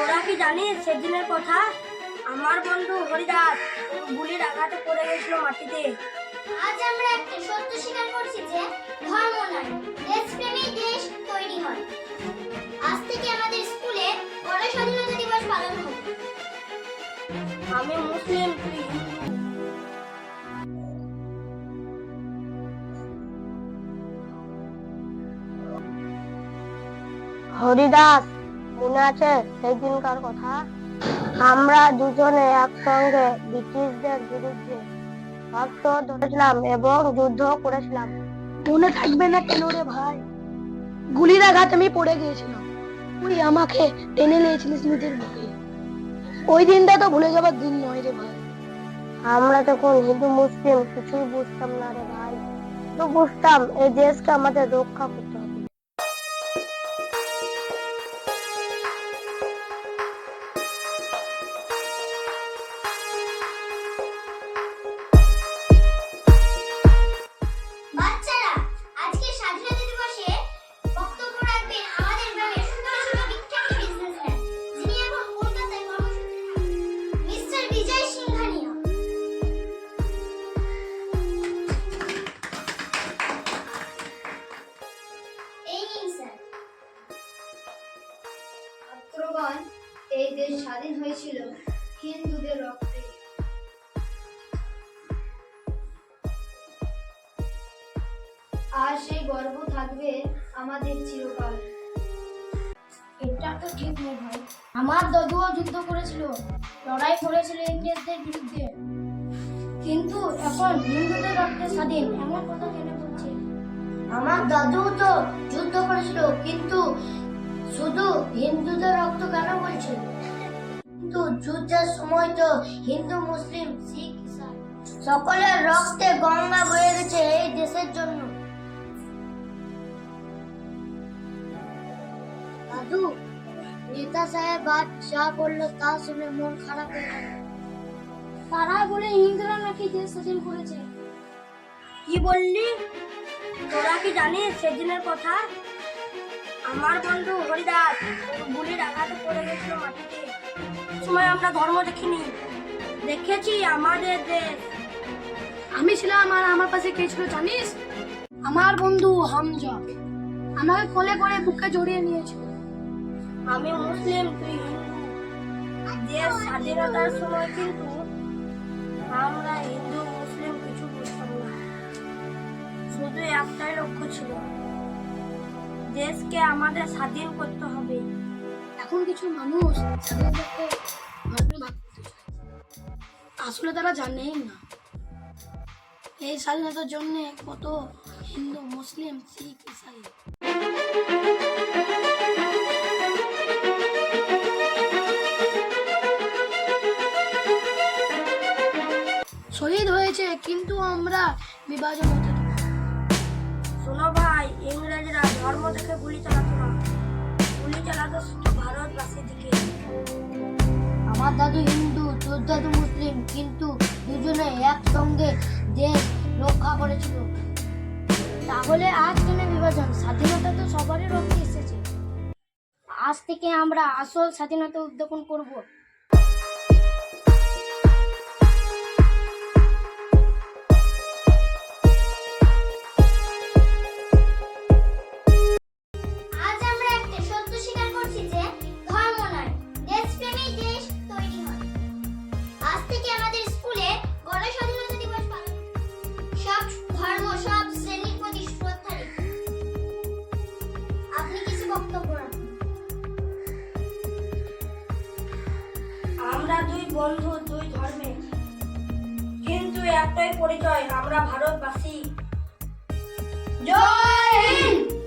তোরা কি জানিস সেদিনের কথা? আমার বন্ধু হরিদাস গুলির আঘাতে পড়ে গেছিল মাটিতে। আজ আমরা একটা সত্য স্বীকার করছি যে ধর্ম নয় দেশপ্রেমেই দেশ তৈরি হয়। আজ থেকে আমাদের স্কুলে বড় স্বাধীনতা দিবস পালন হবে আমি মুসলিম তুই হরিদাস মনে আছে সেই দিনকার কথা? আমরা দুজনে একসঙ্গে ব্রিটিশদের বিরুদ্ধে অস্ত্র ধরেছিলাম এবং যুদ্ধ করেছিলাম। মনে থাকবে না কেন রে ভাই? গুলির আঘাত আমি পড়ে গিয়েছিলাম। তুই আমাকে টেনে নিয়েছিলিস নিজের বুকে। ওই দিনটা তো ভুলে যাবার দিন নয় রে ভাই। আমরা তখন হিন্দু, মুসলিম কিছুই বুঝতাম না রে ভাই। তো বুঝতাম এই দেশকে আমাদের রক্ষা করতে এই দেশ স্বাধীন হয়েছিল হিন্দুদের রক্তে। আর সেই গর্ব থাকবে আমাদের চিরকাল। এটা তো ঠিক নয় ভাই। আমার দাদুও যুদ্ধ করেছিল, লড়াই করেছিল ইংরেজদের বিরুদ্ধে। কিন্তু এখন হিন্দুদের রক্তে স্বাধীন এমন কথা কেন বলছে? আমার দাদু তো যুদ্ধ করেছিল, কিন্তু শুধু হিন্দুদের রক্ত কেন বলছে? যুদ্ধের সময় তো হিন্দু, মুসলিম, শিখ সকলের রক্তে গঙ্গা বয়ে গেছে এই দেশের জন্য। দাদু, নেতা সাহেব আজ যা বলল তা শুনে মন খারাপ হয়ে গেল। তারা বলে হিন্দুরা নাকি দেশ স্বাধীন করেছে। কি বললি? তোরা কি জানিস সেদিনের কথা? আমার বন্ধু হরিদাস গুলির আঘাতে পড়ে গেছিল মাটিতে। সময় আমরা ধর্ম দেখিনি। দেখেছি আমাদের দেশ। আমি ছিলাম আর আমার পাশে কে ছিল জানিস? আমার বন্ধু হামজা। আমাকে কোলে করে বুকে জড়িয়ে নিয়েছিল আমি মুসলিম তুই। দেশ স্বাধীনতার সময় কিন্তু আমরা হিন্দু, মুসলিম কিছু বুঝতাম না। শুধু একটাই লক্ষ্য ছিল, দেশকে আমাদের স্বাধীন করতে হবে। এখন কিছু মানুষ চায়। আসলে তারা জানেই না। এই স্বাধীনতার জন্য কত হিন্দু মুসলিম শিখ ইসাই। শহীদ হয়েছে কিন্তু আমরা বিভাজন হতে শোনো ভাই ইংরেজরা ধর্ম থেকে গুলি চালাতো না। গুলি চালাতো শুধু ভারতবাসীর দিকে। আমার দাদু হিন্দু তোর তো মুসলিম, কিন্তু দুজনে একসঙ্গে দেশ রক্ষা করেছিল। তাহলে আজ কেন বিভাজন, স্বাধীনতা তো সবারই রক্ষে এসেছে। আজ থেকে আমরা আসল স্বাধীনতা উদযাপন করব। থেকে আমাদের স্কুলে গণ স্বাধীনতা দিবস পালন সব ধর্ম, সব শ্রেণির প্রতি শ্রদ্ধা আপনি কিছু বক্তব্য আমরা দুই বন্ধু, দুই ধর্মে। কিন্তু একটাই পরিচয়, আমরা ভারতবাসী। জয় হিন্দ!